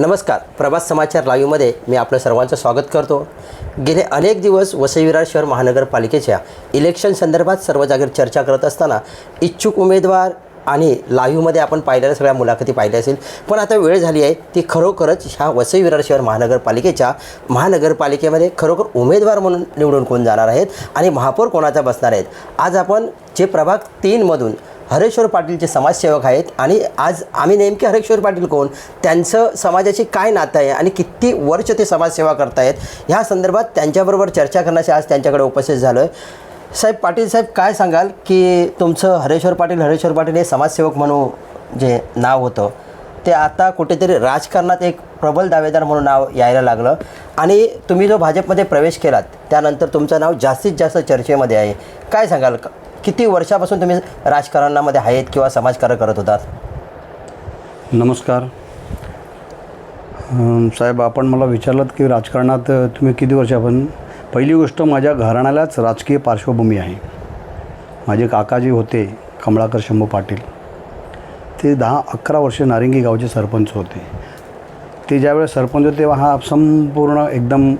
नमस्कार. प्रभात समाचार लाईव्हमध्ये मी आपलं सर्वांचं स्वागत करतो. गेले अनेक दिवस वसई विरार शहर महानगरपालिकेच्या इलेक्शन संदर्भात सर्व जागेवर चर्चा करत असताना इच्छुक उमेदवार आणि लाईव्हमध्ये आपण पाहिलेल्या सगळ्या मुलाखती पाहिल्या असेल पण आता वेळ झाली आहे ती खरोखरच ह्या वसई विरार शहर महानगरपालिकेच्या महानगरपालिकेमध्ये खरोखर उमेदवार म्हणून निवडून कोण जाणार आहेत आणि महापौर कोणाचा बसणार आहेत? आज आपण जे प्रभाग तीनमधून हरेश्वर पाटीलचे समाजसेवक आहेत आणि आज आम्ही नेमके हरेश्वर पाटील कोण? त्यांचं समाजाशी काय नातं आहे आणि किती वर्ष ते समाजसेवा करतायत? ह्या संदर्भात त्यांच्याबरोबर चर्चा करण्यासाठी आज त्यांच्याकडे उपस्थित झालो आहे साहेब पाटील साहेब काय सांगाल की तुमचं हरेश्वर पाटील हरेश्वर पाटील हे समाजसेवक म्हणून जे नाव होतं ते आता कुठेतरी राजकारणात एक प्रबल दावेदार म्हणून नाव यायला लागलं. आणि तुम्ही जो भाजपमध्ये प्रवेश केलात त्यानंतर तुमचं नाव जास्तीत जास्त चर्चेमध्ये आहे. काय सांगाल? का किती वर्षापासून तुम्ही राजकारणामध्ये आहेत किंवा समाजकार्य करत होतात? नमस्कार. साहेब आपण मला विचारलात की राजकारणात तुम्ही किती वर्षापासून? पहिली गोष्ट माझ्या घराण्यालाच राजकीय पार्श्वभूमी आहे. माझे काकाजी होते कमळाकर शंभू पाटील. ते दहा अकरा वर्ष नारिंगी गावचे सरपंच होते. ते ज्यावेळेस सरपंच होते तेव्हा हा संपूर्ण एकदम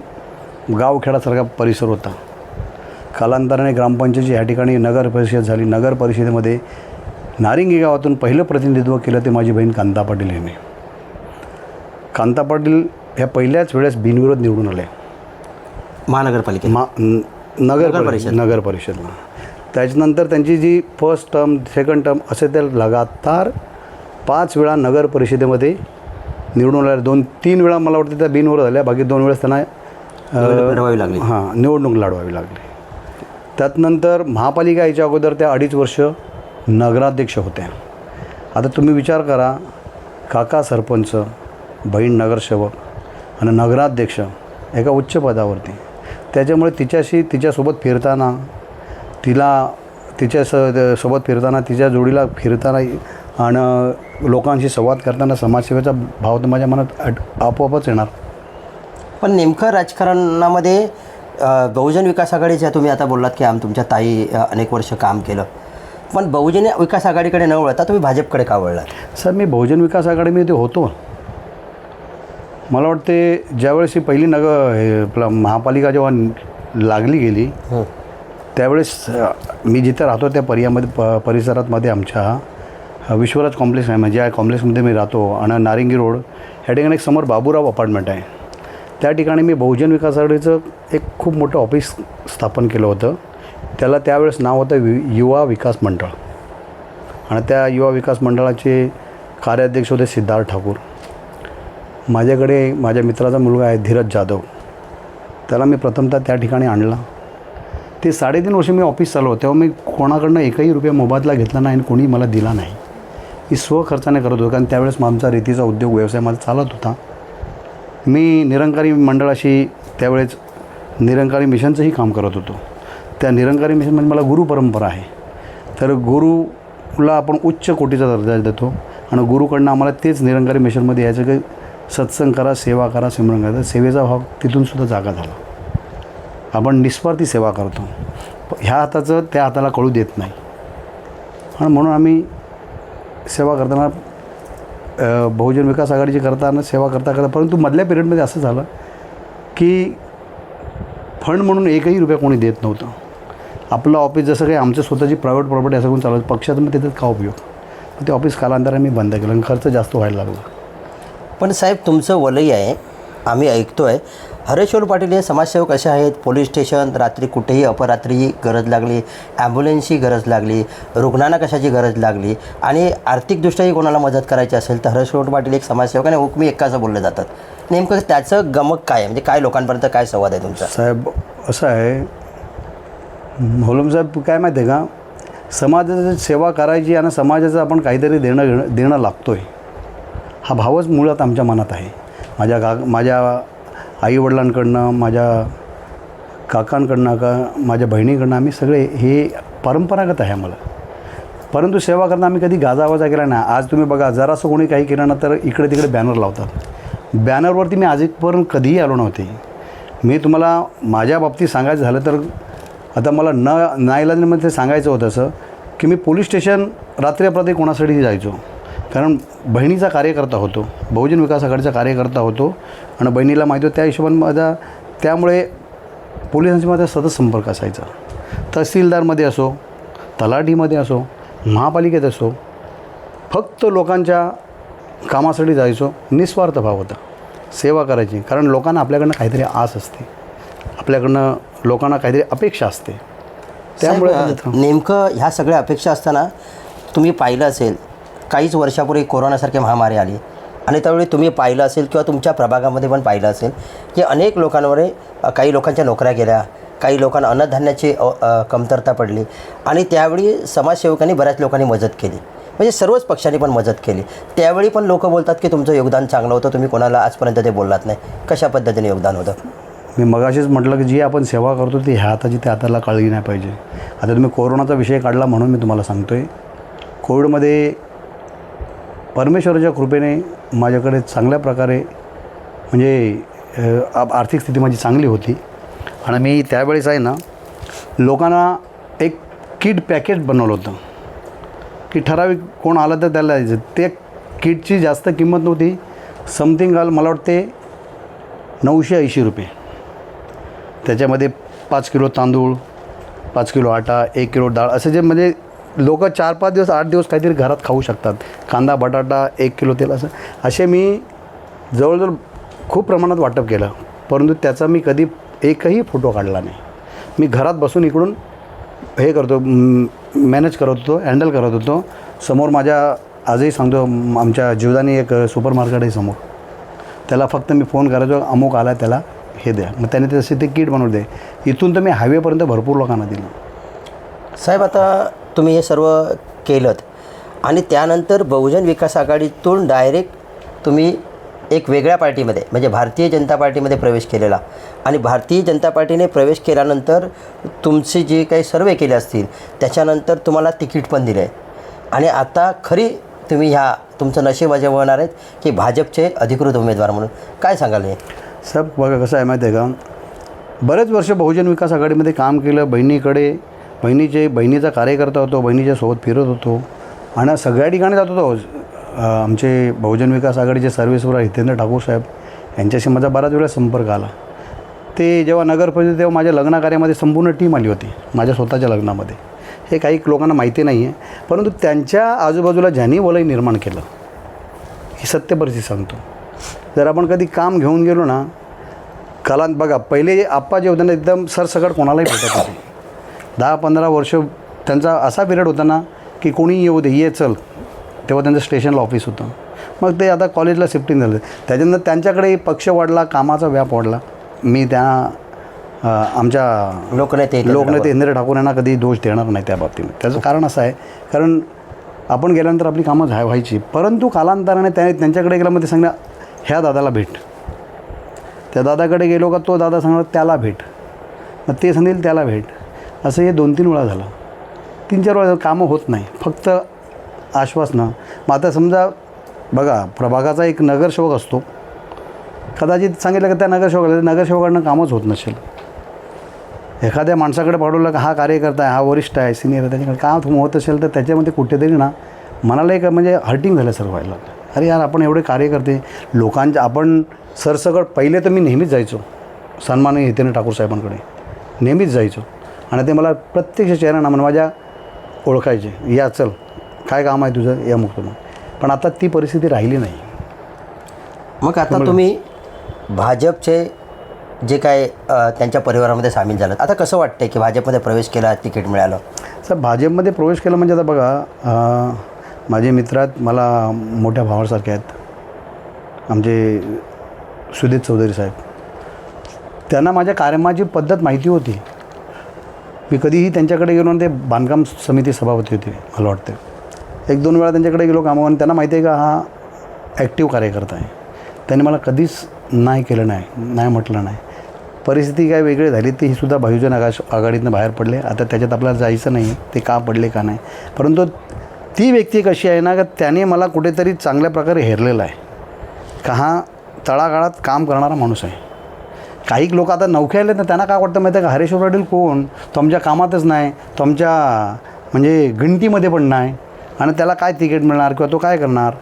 गावखेडासारखा परिसर होता. कालांतराने ग्रामपंचायतची या ठिकाणी नगर परिषद झाली. नगर परिषदेमध्ये नारिंगी गावातून पहिलं प्रतिनिधित्व केलं ते माझी बहीण कांता पाटील यांनी. कांता पाटील ह्या पहिल्याच वेळेस बिनविरोध निवडून आले. महानगरपालिकेत? मा नगर परिषद. नगर परिषदला त्याच्यानंतर त्यांची जी फर्स्ट टर्म सेकंड टर्म असे ते लगातार पाच वेळा नगर परिषदेमध्ये निवडून आले दोन तीन वेळा मला वाटतं त्या बिनविरोध झाल्या. बाकी दोन वेळेस त्यांना लढवावी लागली. हां निवडणूक लढवावी लागली. त्यात नंतर महापालिका यायच्या अगोदर त्या अडीच वर्ष नगराध्यक्ष होत्या आता तुम्ही विचार करा काका सरपंच बहीण नगरसेवक आणि नगराध्यक्ष एका उच्च पदावरती. त्याच्यामुळे तिच्याशी तिच्यासोबत फिरताना तिला तिच्या स सोबत फिरताना तिच्या जोडीला फिरताना आणि लोकांशी संवाद करताना समाजसेवेचा भाव तर माझ्या मनात आपोआपच येणार. पण नेमकं राजकारणामध्ये बहुजन विकास आघाडीच्या तुम्ही आता बोललात की आम तुमच्या ताई अनेक वर्ष काम केलं. पण बहुजन विकास आघाडीकडे न वळता तुम्ही भाजपकडे का वळलात? सर मी बहुजन विकास आघाडीमध्ये होतो. मला वाटते ज्यावेळेस ही पहिली नग हे आपलं महापालिका जेव्हा लागली गेली त्यावेळेस मी जिथे राहतो त्या परियामध्ये प परिसरात मध्ये आमच्या विश्वराज कॉम्प्लेक्स आहे म्हणजे या कॉम्प्लेक्समध्ये मी राहतो आणि नारिंगी रोड ह्या ठिकाणी एक समोर बाबूराव अपार्टमेंट आहे. त्या ठिकाणी मी बहुजन विकास आघाडीचं एक खूप मोठं ऑफिस स्थापन केलं होतं. त्याला त्यावेळेस नाव होतं वि युवा विकास मंडळ. आणि त्या युवा विकास मंडळाचे कार्याध्यक्ष होते सिद्धार्थ ठाकूर. माझ्याकडे माझ्या मित्राचा मुलगा आहे धीरज जाधव. त्याला मी प्रथमतः त्या ठिकाणी आणला. ते साडेतीन वर्ष मी ऑफिस चालवतो तेव्हा मी कोणाकडनं एकही रुपया मोबादला घेतला नाही आणि कोणी मला दिला नाही. मी स्वखर्चाने करत होतो. कारण त्यावेळेस मग आमचा रेतीचा उद्योग व्यवसाय माझा चालत होता. मी निरंकारी मंडळाशी त्यावेळेस निरंकारी मिशनचंही काम करत होतो. त्या निरंकारी मिशनमध्ये मला गुरु परंपरा आहे. तर गुरुला आपण उच्च कोटीचा दर्जा देतो. आणि गुरुकडनं आम्हाला तेच निरंकारी मिशनमध्ये यायचं की सत्संग करा सेवा करा सिमरण करा. सेवेचा भाग तिथून सुद्धा जागा झाला. आपण निस्वार्थी सेवा करतो. ह्या हाताचं त्या हाताला कळू देत नाही. आणि म्हणून आम्ही सेवा करताना बहुजन विकास आघाडीची करताना सेवा करता करता परंतु मधल्या पिरियडमध्ये असं झालं की फंड म्हणून एकही रुपया कोणी देत नव्हतं. आपलं ऑफिस जसं काही आमचं स्वतःची प्रायव्हेट प्रॉपर्टी असं करून चालवतं पक्षाचं मग त्याच्यात का उपयोग? मग ते ऑफिस कालांतराने मी बंद केलं आणि खर्च जास्त व्हायला लागला. पण साहेब तुमचं वलय आहे आम्ही ऐकतो आहे हरेश्वर पाटील हे समाजसेवक असे आहेत. पोलीस स्टेशन रात्री कुठेही अपरात्री गरज लागली. ॲम्ब्युलन्सची गरज लागली. रुग्णांना कशाची गरज लागली? आणि आर्थिकदृष्ट्याही कोणाला मदत करायची असेल तर हरेश्वर पाटील एक समाजसेवक आणि हुकमी एकाचं बोलले जातात नेमकं त्याचं गमक काय म्हणजे काय लोकांपर्यंत काय संवाद आहे तुमचा? साहेब असं आहे. होलम साहेब काय माहिती आहे का? समाजाची सेवा करायची आणि समाजाचं आपण काहीतरी देणं घेणं देणं लागतो आहे हा भावच मुळात आमच्या मनात आहे. माझ्या गा माझ्या आईवडिलांकडनं माझ्या काकांकडनं का माझ्या बहिणीकडनं आम्ही सगळे हे परंपरागत आहे आम्हाला. परंतु सेवा करताना आम्ही कधी गाजावाजा केला नाही. आज तुम्ही बघा जरासं कोणी काही केलं ना तर इकडे तिकडे बॅनर लावतात. बॅनरवरती मी आजपर्यंत कधीही आलो नव्हते. मी तुम्हाला माझ्या बाबतीत सांगायचं झालं तर आता मला न नाईलाजमध्ये सांगायचं होतं असं की मी पोलीस स्टेशन रात्री अपरात्री कोणासाठी जायचो? कारण बहिणीचा कार्यकर्ता होतो बहुजन विकास आघाडीचा कार्यकर्ता होतो आणि बहिणीला माहिती होतं त्या हिशोबाने माझा त्यामुळे पोलिसांशी माझा सतत संपर्क असायचा. तहसीलदारमध्ये असो तलाठीमध्ये असो महापालिकेत असो फक्त लोकांच्या कामासाठी जायचो निस्वार्थ भाव होता. सेवा करायची कारण लोकांना आपल्याकडनं काहीतरी आस असते. आपल्याकडनं लोकांना काहीतरी अपेक्षा असते. त्यामुळे नेमकं ह्या सगळ्या अपेक्षा असताना तुम्ही पाहिलं असेल काहीच वर्षापूर्वी कोरोनासारखी महामारी आली. आणि त्यावेळी तुम्ही पाहिलं असेल किंवा तुमच्या प्रभागामध्ये पण पाहिलं असेल की अनेक लोकांवर काही लोकांच्या नोकऱ्या गेल्या काही लोकांना अन्नधान्याची कमतरता पडली आणि त्यावेळी समाजसेवकांनी बऱ्याच लोकांनी मदत केली. म्हणजे सर्वच पक्षांनी पण मदत केली. त्यावेळी पण लोक बोलतात की तुमचं योगदान चांगलं होतं तुम्ही कोणाला आजपर्यंत ते बोललात नाही. कशा पद्धतीने योगदान होतं? मी मगाशीच म्हटलं की जी आपण सेवा करतो ती ह्या हाताची त्या हाताला कळली नाही पाहिजे. आता तुम्ही कोरोनाचा विषय काढला म्हणून मी तुम्हाला सांगतो आहे कोविडमध्ये परमेश्वराच्या कृपेने माझ्याकडे चांगल्या प्रकारे म्हणजे आर्थिक स्थिती माझी चांगली होती. आणि मी त्यावेळेस आहे ना लोकांना एक किट पॅकेट बनवलं होतं. की ठराविक कोण आलं तर त्याला द्यायचं. ते किटची जास्त किंमत नव्हती. समथिंग आल मला वाटते नऊशे ऐंशी रुपये. त्याच्यामध्ये पाच किलो तांदूळ पाच किलो आटा एक किलो डाळ असे जे म्हणजे लोक चार पाच दिवस आठ दिवस काहीतरी घरात खाऊ शकतात. कांदा बटाटा एक किलो तेल असं. असे मी जवळजवळ खूप प्रमाणात वाटप केलं. परंतु त्याचा मी कधी एकही फोटो काढला नाही. मी घरात बसून इकडून हे करतो मॅनेज करत होतो हँडल करत होतो. समोर माझ्या आजही सांगतो आमच्या जीवदानी एक सुपर मार्केट आहे समोर. त्याला फक्त मी फोन करायचो अमुक आला त्याला हे द्या. मग त्याने तसे ते किट बनवून दे. इथून तर मी हायवेपर्यंत भरपूर लोकांना दिलं. साहेब आता तुम्ही हे सर्व केलं आणि त्यानंतर बहुजन विकास आघाडीतून डायरेक्ट तुम्ही एक वेगळ्या पार्टीमध्ये म्हणजे भारतीय जनता पार्टीमध्ये प्रवेश केलेला. आणि भारतीय जनता पार्टीने प्रवेश केल्यानंतर तुमचे जे काही सर्वे केले असतील त्याच्यानंतर तुम्हाला तिकीट पण दिलं. आहे आणि आता खरी तुम्ही ह्या तुमचं नशीब अजवणार आहेत की भाजपचे अधिकृत उमेदवार म्हणून. काय सांगाल हे? सब बघा कसं आहे माहिती आहे का? बरेच वर्ष बहुजन विकास आघाडीमध्ये काम केलं बहिणीकडे बहिणीचे बहिणीचा कार्यकर्ता होतो बहिणीच्या सोबत फिरत होतो. आणि सगळ्या ठिकाणी जात होतो. आमचे बहुजन विकास आघाडीचे सर्व्हिसवर हितेंद्र ठाकूर साहेब यांच्याशी माझा बराच वेळा संपर्क आला. ते जेव्हा नगर परिषद तेव्हा माझ्या लग्नाकार्यामध्ये संपूर्ण टीम आली होती माझ्या स्वतःच्या लग्नामध्ये. हे काही लोकांना माहिती नाही आहे परंतु त्यांच्या आजूबाजूला ज्यांनी वलय निर्माण केलं ही सत्य परिस्थिती सांगतो. जर आपण कधी काम घेऊन गेलो ना कालांत बघा पहिले आप्पा जे होते ना एकदम सरसकट कोणालाही भेटत होते दहा पंधरा वर्ष त्यांचा असा पिरियड होता ना की कोणी येऊ दे ये चल. तेव्हा त्यांचं स्टेशनला ऑफिस होतं. मग ते आता कॉलेजला शिफ्टिंग झालं. त्याच्यानंतर त्यांच्याकडे पक्ष वाढला कामाचा व्याप वाढला. मी त्या आमच्या लोकनेते लोकनेते इंद्र ठाकूर यांना कधी दोष देणार नाही त्या बाबतीमध्ये. त्याचं कारण असं आहे कारण आपण गेल्यानंतर आपली कामं झाय व्हायची. परंतु कालांतराने त्या त्यांच्याकडे गेलं मग ते सांगणार ह्या दादाला भेट. त्या दादाकडे गेलो का तो दादा सांगणार त्याला भेट. मग ते सांगेल त्याला भेट. असं हे दोन तीन वेळा झालं. तीन चार वेळा कामं होत नाही. फक्त आश्वासनं. मग आता समजा बघा प्रभागाचा एक नगरसेवक असतो. कदाचित सांगितलं का त्या नगरसेवकाला नगरसेवकांना कामच होत नसेल. एखाद्या माणसाकडे पाठवलं का हा कार्यकर्ता आहे हा वरिष्ठ आहे सिनियर आहे त्याच्याकडे काम होत असेल तर त्याच्यामध्ये कुठेतरी ना मनाला एक म्हणजे हर्टिंग झालं सर व्हायला अरे यार आपण एवढे कार्यकर्ते लोकांच्या आपण सरसकट पहिले तर मी नेहमीच जायचो. सन्माननीय हितेंद्र ठाकूर साहेबांकडे. नेहमीच जायचो. आणि ते मला प्रत्यक्ष चेहरा ना माझ्या ओळखायचे या चल काय काम आहे तुझं? या मुक्त मग पण आता ती परिस्थिती राहिली नाही. मग आता तुम्ही भाजपचे जे काय त्यांच्या परिवारामध्ये सामील झालं आता कसं वाटतंय की भाजपमध्ये प्रवेश केला तिकीट मिळालं? सर भाजपमध्ये प्रवेश केला म्हणजे आता बघा माझे मित्र आहेत मला मोठ्या भावासारखे आहेत. आमचे सुदेश चौधरी साहेब. त्यांना माझ्या कार्यक्रमाची पद्धत माहिती होती. मी कधीही त्यांच्याकडे गेलो आणि ते बांधकाम समिती सभापती होते मला वाटते एक दोन वेळा त्यांच्याकडे गेलो कामावर आणि त्यांना माहिती आहे का हा ॲक्टिव्ह कार्यकर्ता आहे. त्यांनी मला कधीच नाही केलं नाही नाही म्हटलं नाही. परिस्थिती काय वेगळी झाली ती सुद्धा बहुजन आकाश आघाडीतनं बाहेर पडले. आता त्याच्यात आपल्याला जायचं नाही ते का पडले का नाही. परंतु ती व्यक्ती कशी आहे ना का त्याने मला कुठेतरी चांगल्या प्रकारे हेरलेला आहे. का हा तळागाळात काम करणारा माणूस आहे. काही लोक आता नौखे आले ना त्यांना काय वाटतं माहिती आहे का? हरेश्वर पाटील कोण? तो आमच्या कामातच नाही. तो आमच्या म्हणजे गिणतीमध्ये पण नाही. आणि त्याला काय तिकीट मिळणार किंवा तो काय करणार?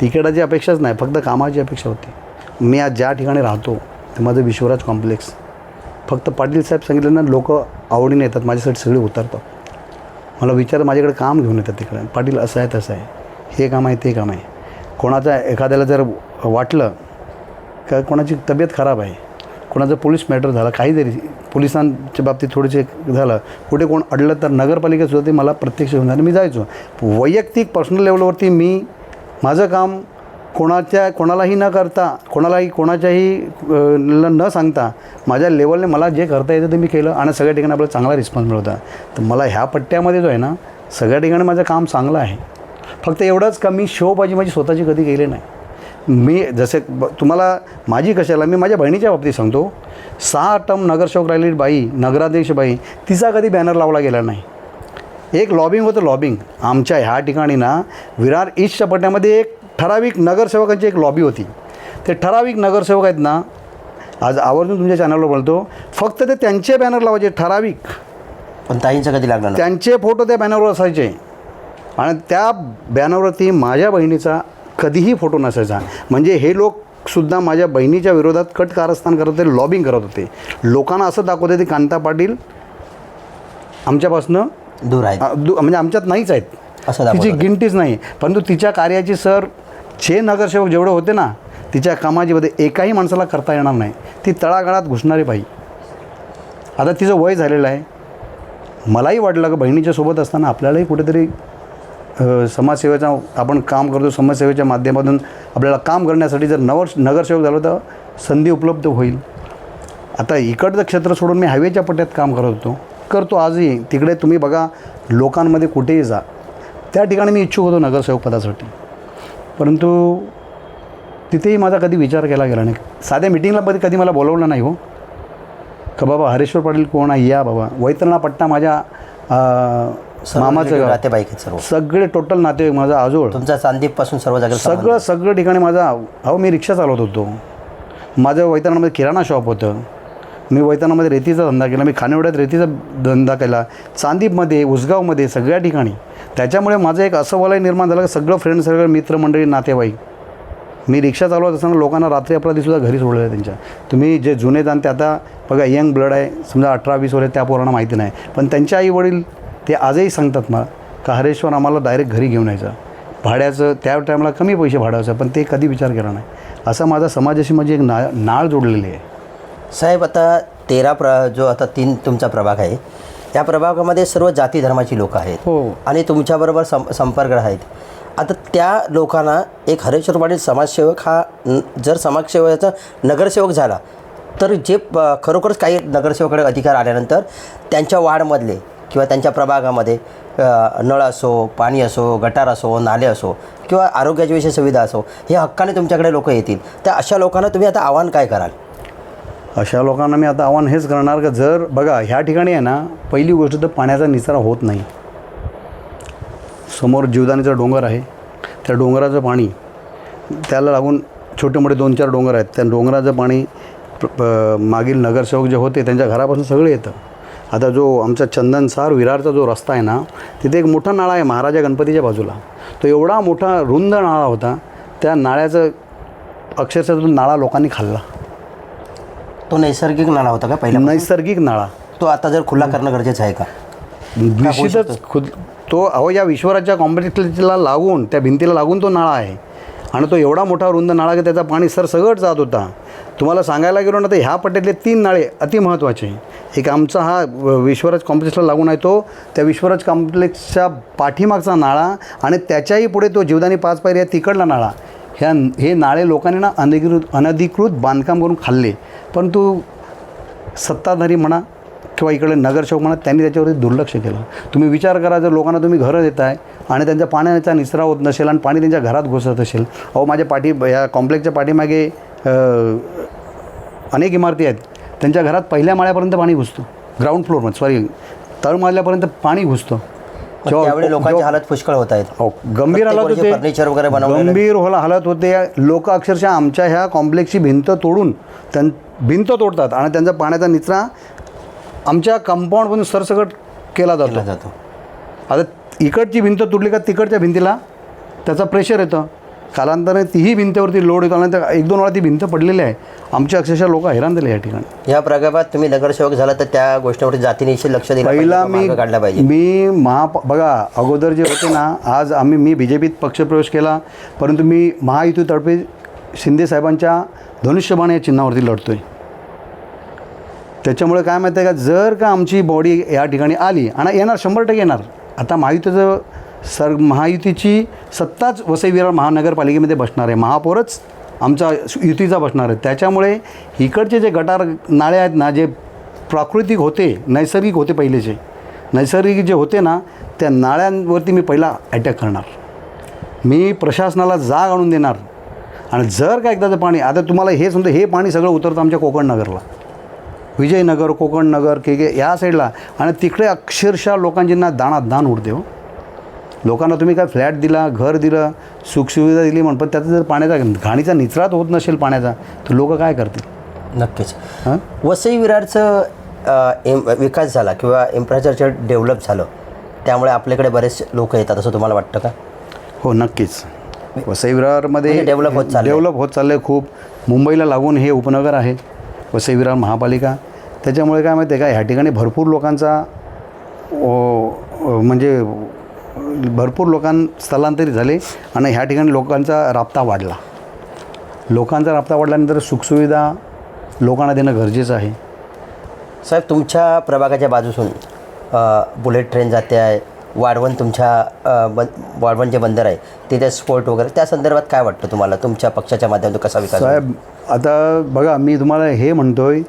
तिकिटाची अपेक्षाच नाही फक्त कामाची अपेक्षा होती. मी आज ज्या ठिकाणी राहतो ते माझं विश्वराज कॉम्प्लेक्स. फक्त पाटील साहेब सांगितलं ना लोक आवडीने येतात माझ्यासाठी सगळे उतरतात. मला विचार माझ्याकडे काम घेऊन येतात तिकडे. पाटील असं आहे तसं आहे. हे काम आहे ते काम आहे. कोणाचा एखाद्याला जर वाटलं का कोणाची तब्येत खराब आहे कोणाचं पोलीस मॅटर झालं काही जरी पोलिसांच्या बाबतीत थोडेसे झालं कुठे कोण अडलं तर नगरपालिकेसुद्धा ते मला प्रत्यक्ष घेऊन मी जायचो. वैयक्तिक पर्सनल लेवलवरती मी माझं काम कोणाच्या कोणालाही न करता कोणालाही कोणाच्याही न सांगता माझ्या लेवलने मला जे करता येतं ते मी केलं आणि सगळ्या ठिकाणी आपला चांगला रिस्पॉन्स मिळवता. तर मला ह्या पट्ट्यामध्ये जो आहे ना सगळ्या ठिकाणी माझं काम चांगलं आहे. फक्त एवढंच का मी शोबाजी माझी स्वतःची कधी केली नाही. मी जसे ब तुम्हाला माझी कशाला मी माझ्या बहिणीच्या बाबतीत सांगतो सहा टर्म नगरसेवक राहिलेली बाई नगराध्यक्ष बाई तिचा कधी बॅनर लावला गेला नाही. एक लॉबिंग होतं लॉबिंग आमच्या ह्या ठिकाणी ना विरार ईस्टच्या पट्ट्यामध्ये एक ठराविक नगरसेवकांची एक लॉबी होती. ते ठराविक नगरसेवक आहेत ना आज आवर्जून तुमच्या चॅनलवर बोलतो फक्त ते त्यांचे बॅनर लावायचे ठराविक. पण ताईंचं कधी लागणार त्यांचे फोटो त्या बॅनरवर असायचे. आणि त्या बॅनरवरती माझ्या बहिणीचा कधीही फोटो नसायचा. म्हणजे हे लोकसुद्धा माझ्या बहिणीच्या विरोधात कट कारस्थान करत होते लॉबिंग करत होते. लोकांना असं दाखवत होते की कांता पाटील आमच्यापासनं दूर आहेत. आ, दु- म्हणजे आमच्यात नाहीच आहेत. असं तिची. गिनतीच नाही. परंतु तिच्या कार्याची सर जे नगरसेवक जेवढे होते ना तिच्या कामाची मध्ये एकाही माणसाला करता येणार नाही. ती तळागाळात घुसणारी बाई. आता तिचं वय झालेलं आहे. मलाही वाटलं की बहिणीच्या सोबत असताना आपल्यालाही कुठेतरी समाजसेवेचा आपण काम करतो समाजसेवेच्या माध्यमातून आपल्याला काम करण्यासाठी जर नवर नगरसेवक झालो तर संधी उपलब्ध होईल. आता इकडचं क्षेत्र सोडून मी हायवेच्या पट्ट्यात काम करत होतो. करतो आजही. तिकडे तुम्ही बघा लोकांमध्ये कुठेही जा. त्या ठिकाणी मी इच्छुक होतो नगरसेवक पदासाठी. परंतु तिथेही माझा कधी विचार केला गेला नाही. साध्या मिटिंगला कधी कधी मला बोलवलं नाही हो. का बाबा हरेश्वर पाटील कोण आहे? या बाबा. वैतरणा पट्टा माझ्या मामाचं गाव. नातेवाईक आहेत सर्व सगळे टोटल नातेवाईक माझा आजोळ. तुमचा चांदीपपासून सर्व संबंध. सगळं सगळं ठिकाणी माझा अहो मी रिक्षा चालवत होतो. माझं वैतरणामध्ये किराणा शॉप होतं. मी वैतरणामध्ये रेतीचा धंदा केला. मी खानेवड्यात रेतीचा धंदा केला. चांदीपमध्ये उसगावमध्ये सगळ्या ठिकाणी. त्याच्यामुळे माझं एक असं वलय निर्माण झालं की सगळं फ्रेंड सर्कल मित्रमंडळी नातेवाईक. मी रिक्षा चालवत असताना लोकांना रात्री अपराधीसुद्धा घरी सोडलेलं आहे त्यांच्या. तुम्ही जे जुने जाण ते आता बघा यंग ब्लड आहे. समजा अठरा वीस वर्ष त्या पोरांना माहिती नाही. पण त्यांचे आई वडील ते आजही सांगतात मला का हरेश्वर आम्हाला डायरेक्ट घरी घेऊन यायचं. भाड्याचं त्या टायमाला कमी पैसे भाड्याचं पण ते कधी विचार केला नाही. असा माझा समाजाशी माझी एक ना नाळ जोडलेली आहे. साहेब आता तेरा प्र जो आता तीन तुमचा प्रभाग आहे या प्रभागामध्ये सर्व जाती धर्माची लोक आहेत. हो. आणि तुमच्याबरोबर सं संपर्क आहेत. आता त्या लोकांना एक हरेश्वर पाटील समाजसेवक हा जर समाजसेवकाचा नगरसेवक झाला तर जे खरोखरच काही नगरसेवकाकडे अधिकार आल्यानंतर त्यांच्या वार्डमधले किंवा त्यांच्या प्रभागामध्ये नळ असो पाणी असो गटार असो नाले असो किंवा आरोग्याची विषय सुविधा असो हे हक्काने तुमच्याकडे लोक येतील. त्या अशा लोकांना तुम्ही आता आव्हान काय कराल? अशा लोकांना मी आता आव्हान हेच करणार का जर बघा ह्या ठिकाणी आहे ना पहिली गोष्ट तर पाण्याचा निचरा होत नाही. समोर जीवदानीचा डोंगर आहे. त्या डोंगराचं पाणी त्याला लागून छोटे मोठे दोन चार डोंगर आहेत. त्या डोंगराचं पाणी मागील नगरसेवक जे होते त्यांच्या घरापासून सगळे येतं. आता जो आमचा चंदनसार विरारचा जो रस्ता आहे ना तिथे एक मोठा नाळा आहे महाराजा गणपतीच्या बाजूला. तो एवढा मोठा रुंद नाळा होता त्या नाळ्याचं अक्षरशः तो नाळा लोकांनी खाल्ला. तो नैसर्गिक नाला होता का पहिला नैसर्गिक नाळा. तो आता जर खुला करणं गरजेचं आहे का? निश्चितच खुद तो अहो या विश्वराच्या कॉम्प्लेक्सला लागून त्या भिंतीला लागून तो नाळा आहे. आणि तो एवढा मोठा रुंद नाळा की त्याचा पाणी सरसगट जात होता. तुम्हाला सांगायला गेलो ना तर ह्या पट्ट्यातले तीन नाळे अतिमहत्त्वाचे एक आमचा हा विश्वराज कॉम्प्लेक्सला लागून आहे तो. त्या विश्वराज कॉम्प्लेक्सच्या पाठीमागचा नाळा आणि त्याच्याही पुढे तो जीवदानी पाच पायरी आहे तिकडला नाळा. ह्या हे नाळे लोकांनी ना अनधिकृत अनधिकृत बांधकाम करून खाल्ले. परंतु सत्ताधारी म्हणा किंवा इकडे नगरसेवक म्हणा त्यांनी त्याच्यावरती दुर्लक्ष केलं. तुम्ही विचार करा जर लोकांना तुम्ही घरं देत आहे आणि त्यांच्या पाण्याचा निचरा होत नसेल आणि पाणी त्यांच्या घरात घुसत असेल अहो माझ्या पाठी या कॉम्प्लेक्सच्या पाठीमागे अनेक इमारती आहेत. त्यांच्या घरात पहिल्या माळ्यापर्यंत पाणी घुसतं. ग्राउंड फ्लोअरमध्ये सॉरी तळमाजल्यापर्यंत पाणी घुसतं. त्यावेळी लोकांची हालत पुष्कळ होत आहेत. अहो, गंभीर हालत होते. फर्निचर वगैरे गंभीर होला हालत होते. लोक अक्षरशः आमच्या ह्या कॉम्प्लेक्सची भिंत तोडून त्यां भिंत तोडतात आणि त्यांचा पाण्याचा निचरा आमच्या कंपाऊंडमधून सरसकट केला जातो. केला जातो. आता इकडची भिंत तुटली का तिकडच्या भिंतीला त्याचा प्रेशर येतं. कालांतराने तीही भिंतीवरती लोड येतो आणि एक दोन वेळा ती भिंत पडलेली आहे. आमच्या अक्षरशः लोक हैराण झाले या ठिकाणी. या प्रभागात तुम्ही नगरसेवक झाला तर त्या गोष्टीवरती जातीनिशी लक्ष दिलं पहिला मी काढला पाहिजे. मी महाप बघा अगोदर जे होते ना आज आम्ही मी बी जे पीत पक्षप्रवेश केला परंतु मी महायुतीतर्फे शिंदे साहेबांच्या धनुष्यबाण या चिन्हावरती लढतोय. त्याच्यामुळे काय माहिती आहे का जर का आमची बॉडी या ठिकाणी आली आणि येणार शंभर टक्के येणार आता महायुतीचं सर महायुतीची सत्ताच वसई विरार महानगरपालिकेमध्ये बसणार आहे. महापौरच आमचा युतीचा बसणार आहे. त्याच्यामुळे इकडचे जे गटार नाळे आहेत ना जे प्राकृतिक होते नैसर्गिक होते पहिलेचे नैसर्गिक जे होते ना त्या नाळ्यांवरती मी पहिला अटॅक करणार. मी प्रशासनाला जाग आणून देणार. आणि जर का एकदाचं पाणी आता तुम्हाला हे समजा हे पाणी सगळं उतरतं आमच्या कोकण नगरला. विजयनगर कोकण नगर के के या साईडला आणि तिकडे अक्षरशः लोकांची ना दाणात दान उडते हो. लोकांना तुम्ही काय फ्लॅट दिला घर दिलं सुखसुविधा दिली म्हण पण त्याचा जर पाण्याचा घाणीचा निचराच होत नसेल पाण्याचा तर लोक काय करतील? नक्कीच. हां? वसई विरारचं एम विकास झाला किंवा इन्फ्रास्ट्रक्चर डेव्हलप झालं त्यामुळे आपल्याकडे बरेच लोक येतात असं तुम्हाला वाटतं का? हो नक्कीच. वसई विरारमध्ये म्हणजे develop होत चाललंय. डेव्हलप होत चाललं आहे खूप. मुंबईला लागून हे उपनगर आहे वसई विरार महापालिका. त्याच्यामुळे काय माहिती आहे का ह्या ठिकाणी भरपूर लोकांचा म्हणजे भरपूर लोकां स्थलांतरित झाले आणि ह्या ठिकाणी लोकांचा राबता वाढला. लोकांचा राबता वाढल्यानंतर सुखसुविधा लोकांना देणं गरजेचं आहे. साहेब तुमच्या प्रभागाच्या बाजूसून बुलेट ट्रेन जाते आहे वाढवण तुमच्या बन वाढवण जे बंदर आहे तिथे स्पोर्ट वगैरे त्या संदर्भात काय वाटतं तुम्हाला? तुमच्या पक्षाच्या माध्यमातून कसा विकास? साहेब आता बघा मी तुम्हाला हे म्हणतोय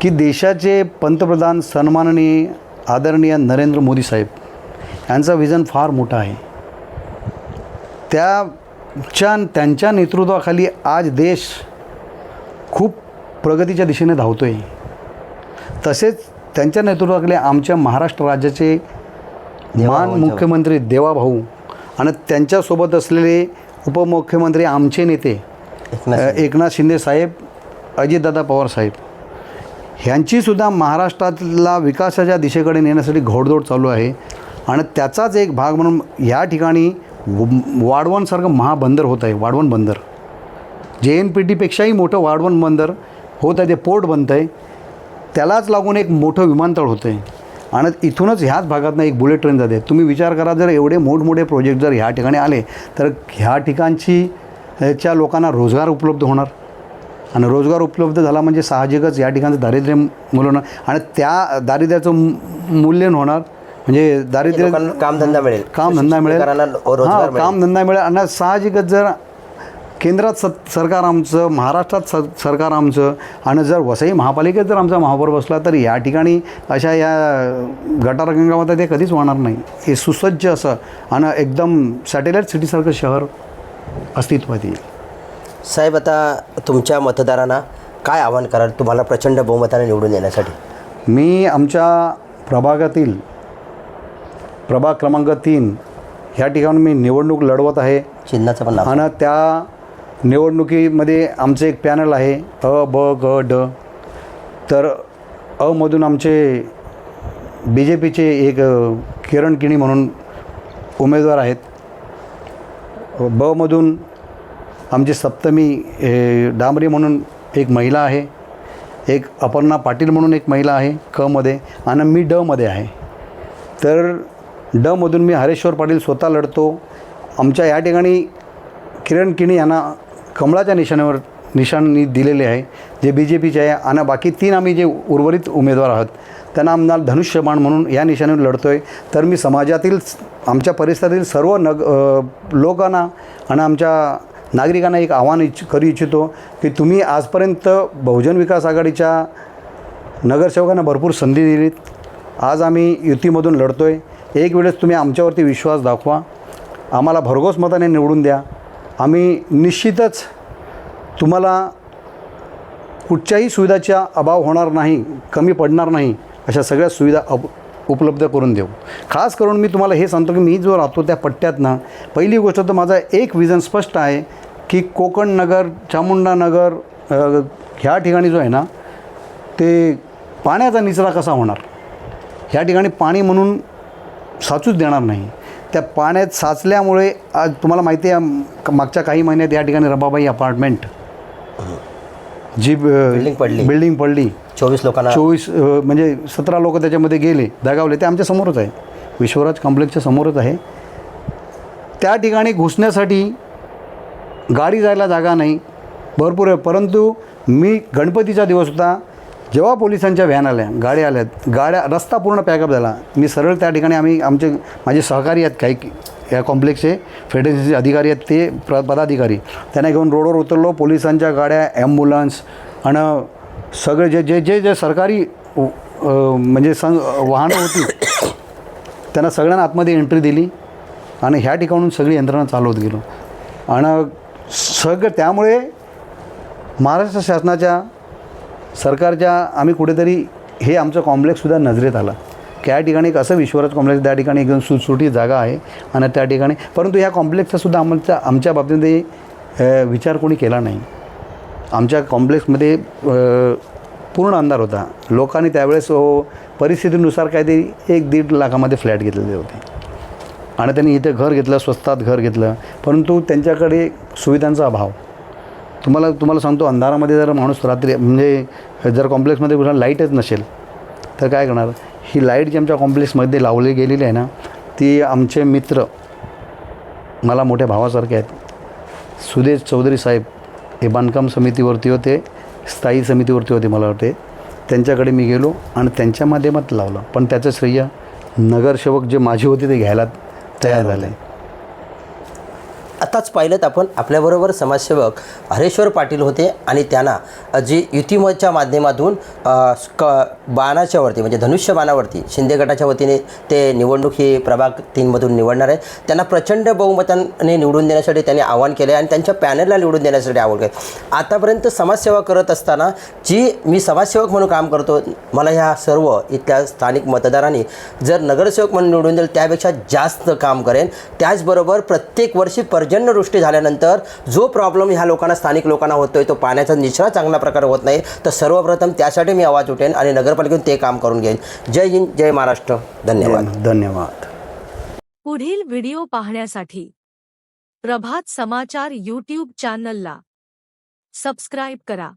की देशाचे पंतप्रधान सन्माननीय आदरणीय नरेंद्र मोदी साहेब यांचा विजन फार मोठा आहे. त्याच्या त्यांच्या नेतृत्वाखाली आज देश खूप प्रगतीच्या दिशेने धावतो आहे तसेच त्यांच्या नेतृत्वाखाली आमच्या महाराष्ट्र राज्याचे मान मुख्यमंत्री देवाभाऊ आणि त्यांच्यासोबत असलेले उपमुख्यमंत्री आमचे नेते एकनाथ शिंदे साहेब अजितदादा पवार साहेब ह्यांचीसुद्धा महाराष्ट्रातला विकासाच्या दिशेकडे नेण्यासाठी घोडदौड चालू आहे. आणि त्याचाच एक भाग म्हणून ह्या ठिकाणी व- वाढवणसारखं महाबंदर होत आहे वाढवण बंदर. जे एन पी टीपेक्षाही मोठं वाढवण बंदर होत आहे ते पोर्ट बनतं आहे त्यालाच लागून एक मोठं विमानतळ होतं आहे. आणि इथूनच ह्याच भागातनं एक बुलेट ट्रेन जाते. तुम्ही विचार करा जर एवढे मोठमोठे प्रोजेक्ट जर ह्या ठिकाणी आले तर ह्या ठिकाणची च्या लोकांना रोजगार उपलब्ध होणार. आणि रोजगार उपलब्ध झाला म्हणजे साहजिकच या ठिकाणचं दारिद्र्य मुलं आणि त्या दारिद्र्याचं मूल्यन होणार. म्हणजे दारिद्र्य लोकांना कामधंदा मिळेल. कामधंदा मिळेल. हां कामधंदा मिळेल. आणि साहजिकच जर केंद्रात सत सरकार आमचं महाराष्ट्रात स सरकार आमचं आणि जर वसई महापालिकेत जर आमचा महापौर बसला तर या ठिकाणी अशा या गटारगंगामध्ये ते कधीच वाहणार नाही. हे सुसज्ज असं आणि एकदम सॅटेलाईट सिटीसारखं शहर अस्तित्वात येईल. साहेब आता तुमच्या मतदारांना काय आव्हान कराल? तुम्हाला प्रचंड बहुमताने निवडून येण्यासाठी मी आमच्या प्रभागातील प्रभाग क्रमांक तीन. ह्या ठिकाणी मी निवडणूक लढवत आहे. चिन्हाचं पण आणि त्या निवडणुकीमध्ये आमचं एक पॅनल आहे अ ब ग ड. तर अमधून आमचे बी जे पीचे एक किरण किणी म्हणून उमेदवार आहेत. ब मधून आमची सप्तमी डांबरे म्हणून एक महिला आहे. एक अपर्णा पाटील म्हणून एक महिला आहे क मध्ये आणि मी ड मध्ये आहे. तर डमधून मी हरेश्वर पाटील स्वतः लढतो. आमच्या या ठिकाणी किरण किणी यांना कमळाच्या निशाण्यावर निशाणी दिलेले आहे. जे बी जे पीचे आहे आणि बाकी तीन आम्ही जे उर्वरित उमेदवार आहोत त्यांना आमदार धनुष्यबाण म्हणून या निशाणीवर लढतो आहे तर मी समाजातील आमच्या परिसरातील सर्व नग लोकांना आणि आमच्या नागरिकांना एक आव्हान इच्छ करू इच्छितो की तुम्ही आजपर्यंत बहुजन विकास आघाडीच्या नगरसेवकांना भरपूर संधी दिलीत. आज आम्ही युतीमधून लढतो आहे एक वेळेस तुम्ही आमच्यावरती विश्वास दाखवा. आम्हाला भरघोस मताने निवडून द्या. आम्ही निश्चितच तुम्हाला कुठच्याही सुविधाचा अभाव होणार नाही कमी पडणार नाही अशा सगळ्या सुविधा अप उपलब्ध करून देऊ. खास करून मी तुम्हाला हे सांगतो की मी जो राहतो त्या पट्ट्यातनं पहिली गोष्ट तर माझा एक विजन स्पष्ट आहे की कोकण नगर चामुंडा नगर ह्या ठिकाणी जो आहे ना ते पाण्याचा निचरा कसा होणार? ह्या ठिकाणी पाणी म्हणून साचूच देणार नाही. त्या पाण्यात साचल्यामुळे आज तुम्हाला माहिती आहे मागच्या काही महिन्यात या ठिकाणी रबाबाई अपार्टमेंट जी बिल्डिंग पडली. बिल्डिंग पडली. चोवीस लोकांना चोवीस म्हणजे सतरा लोक त्याच्यामध्ये गेले दगावले. ते आमच्या समोरच आहे. विश्वराज कॉम्प्लेक्सच्या समोरच आहे. त्या ठिकाणी घुसण्यासाठी गाडी जायला जागा नाही. भरपूर आहे. परंतु मी गणपतीचा दिवस होता. जेव्हा पोलिसांच्या व्हॅन आल्या गाड्या आल्यात गाड्या रस्ता पूर्ण पॅकअप झाला. मी सरळ त्या ठिकाणी आम्ही आमचे माझे सहकारी आहेत काही या कॉम्प्लेक्सचे फेडरेशनचे अधिकारी आहेत ते प्र पदाधिकारी. त्यांना घेऊन रोडवर उतरलो पोलिसांच्या गाड्या ॲम्ब्युलन्स आणि सगळे जे जे जे जे सरकारी म्हणजे सं वाहनं होती त्यांना सगळ्यांना आतमध्ये एंट्री दिली आणि ह्या ठिकाणून सगळी यंत्रणा चालवत गेलो. आणि सगळं त्यामुळे महाराष्ट्र शासनाच्या सरकारच्या आम्ही कुठेतरी हे आमचं कॉम्प्लेक्ससुद्धा नजरेत आलं. की या ठिकाणी एक असं विश्वराज कॉम्प्लेक्स त्या ठिकाणी एकदम सुटसुटी जागा आहे आणि त्या ठिकाणी परंतु ह्या कॉम्प्लेक्सचासुद्धा आमच्या आमच्या बाबतीमध्ये विचार कोणी केला नाही. आमच्या कॉम्प्लेक्समध्ये पूर्ण अंधार होता. लोकांनी त्यावेळेस हो, परिस्थितीनुसार काहीतरी एक दीड लाखामध्ये फ्लॅट घेतलेले होते. आणि त्यांनी इथे घर घेतलं स्वस्तात घर घेतलं. परंतु त्यांच्याकडे सुविधांचा अभाव. तुम्हाला तुम्हाला सांगतो अंधारामध्ये जर माणूस रात्री म्हणजे जर कॉम्प्लेक्समध्ये कुठला लाईटच नसेल तर काय करणार? ही लाइट जी आमच्या कॉम्प्लेक्समध्ये लावली गेलेली आहे ना ती आमचे मित्र मला मोठ्या भावासारखे आहेत. सुदेश चौधरी साहेब हे बांधकाम समितीवरती होते स्थायी समितीवरती होते मला वाटते. त्यांच्याकडे मी गेलो आणि त्यांच्या माध्यमात लावलं. पण त्याचं श्रेय नगरसेवक जे माझे होते ते घ्यायला तयार झाले. आताच पाहिलं आपण आपल्याबरोबर समाजसेवक हरेश्वर पाटील होते आणि त्यांना जे जी युतीमतच्या माध्यमातून क बाणाच्या वरती म्हणजे धनुष्य बाणावरती शिंदे गटाच्या वतीने ते निवडणूक ही प्रभाग तीनमधून निवडणार आहे त्यांना प्रचंड बहुमताने निवडून देण्यासाठी त्यांनी आवाहन केलं आहे आणि त्यांच्या पॅनलला निवडून देण्यासाठी आव्हान केलं आतापर्यंत समाजसेवा करत असताना जी मी समाजसेवक म्हणून काम करतो मला ह्या सर्व इथल्या स्थानिक मतदारांनी जर नगरसेवक म्हणून निवडून दिलं त्यापेक्षा जास्त काम करेन. त्याचबरोबर प्रत्येक वर्षी पर पर्जन्यवृष्टी झाल्यानंतर जो प्रॉब्लेम ह्या लोकांना स्थानिक लोकांना होतोय तो पाण्याचा निचरा चांगल्या प्रकारे होत नाही. तर सर्वप्रथम त्यासाठी मी आवाज उठेन आणि नगरपालिकेतून ते काम करून घेईन. जय हिंद जय महाराष्ट्र. धन्यवाद. धन्यवाद. पुढील व्हिडिओ पाहण्यासाठी प्रभात समाचार यूट्यूब चॅनलला सबस्क्राईब करा.